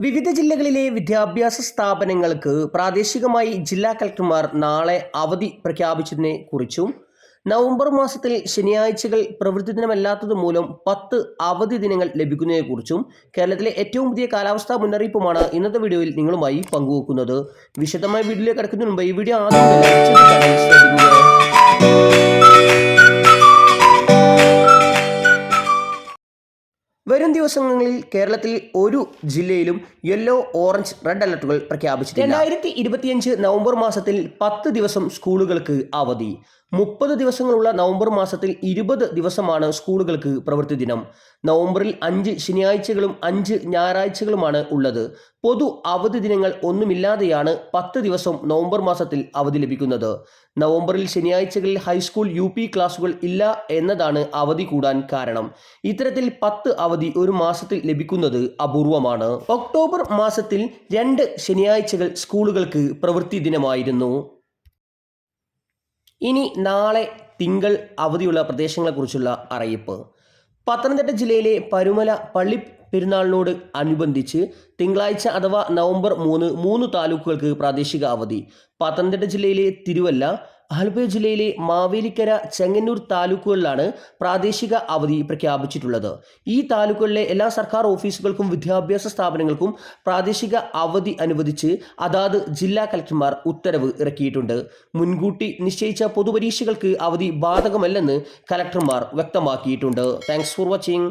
വിവിധ ജില്ലകളിലെ വിദ്യാഭ്യാസ സ്ഥാപനങ്ങൾക്ക് പ്രാദേശികമായി ജില്ലാ കളക്ടർമാർ നാളെ അവധി പ്രഖ്യാപിച്ചതിനെ കുറിച്ചും നവംബർ മാസത്തിൽ ശനിയാഴ്ചകൾ പ്രവൃത്തി ദിനമല്ലാത്തത് മൂലം പത്ത് അവധി ദിനങ്ങൾ ലഭിക്കുന്നതിനെക്കുറിച്ചും കേരളത്തിലെ ഏറ്റവും പുതിയ കാലാവസ്ഥാ മുന്നറിയിപ്പുമാണ് ഇന്നത്തെ വീഡിയോയിൽ നിങ്ങളുമായി പങ്കുവെക്കുന്നത്. വിശദമായ വീഡിയോയിലേക്ക് കിടക്കുന്നതിന് മുമ്പ് ഈ വീഡിയോ ആദ്യം വരും ദിവസങ്ങളിൽ കേരളത്തിൽ ഒരു ജില്ലയിലും യെല്ലോ ഓറഞ്ച് റെഡ് അലർട്ടുകൾ പ്രഖ്യാപിച്ചിട്ടുണ്ട് രണ്ടായിരത്തി ഇരുപത്തിയഞ്ച് നവംബർ മാസത്തിൽ പത്ത് ദിവസം സ്കൂളുകൾക്ക് അവധി. മുപ്പത് ദിവസങ്ങളുള്ള നവംബർ മാസത്തിൽ ഇരുപത് ദിവസമാണ് സ്കൂളുകൾക്ക് പ്രവൃത്തി ദിനം. നവംബറിൽ അഞ്ച് ശനിയാഴ്ചകളും അഞ്ച് ഞായറാഴ്ചകളുമാണ് ഉള്ളത്. പൊതു അവധി ദിനങ്ങൾ ഒന്നുമില്ലാതെയാണ് പത്ത് ദിവസം നവംബർ മാസത്തിൽ അവധി ലഭിക്കുന്നത്. നവംബറിൽ ശനിയാഴ്ചകളിൽ ഹൈസ്കൂൾ യു പി ക്ലാസുകൾ ഇല്ല എന്നതാണ് അവധി കൂടാൻ കാരണം. ഇത്തരത്തിൽ പത്ത് അവധി ഒരു മാസത്തിൽ ലഭിക്കുന്നത് അപൂർവമാണ്. ഒക്ടോബർ മാസത്തിൽ രണ്ട് ശനിയാഴ്ചകൾ സ്കൂളുകൾക്ക് പ്രവൃത്തി ദിനമായിരുന്നു. ഇനി നാളെ തിങ്കൾ അവധിയുള്ള പ്രദേശങ്ങളെക്കുറിച്ചുള്ള അറിയിപ്പ്. പത്തനംതിട്ട ജില്ലയിലെ പരുമല പള്ളി പെരുന്നാളിനോട് അനുബന്ധിച്ച് തിങ്കളാഴ്ച അഥവാ നവംബർ മൂന്ന് മൂന്ന് താലൂക്കുകൾക്ക് പ്രാദേശിക അവധി. പത്തനംതിട്ട ജില്ലയിലെ തിരുവല്ല ആലപ്പുഴ ജില്ലയിലെ മാവേലിക്കര ചെങ്ങന്നൂർ താലൂക്കുകളിലാണ് പ്രാദേശിക അവധി പ്രഖ്യാപിച്ചിട്ടുള്ളത്. ഈ താലൂക്കുകളിലെ എല്ലാ സർക്കാർ ഓഫീസുകൾക്കും വിദ്യാഭ്യാസ സ്ഥാപനങ്ങൾക്കും പ്രാദേശിക അവധി അനുവദിച്ച് അതാത് ജില്ലാ കലക്ടർമാർ ഉത്തരവ് ഇറക്കിയിട്ടുണ്ട്. മുൻകൂട്ടി നിശ്ചയിച്ച പൊതുപരീക്ഷകൾക്ക് അവധി ബാധകമല്ലെന്ന് കലക്ടർമാർ വ്യക്തമാക്കിയിട്ടുണ്ട്. Thanks for watching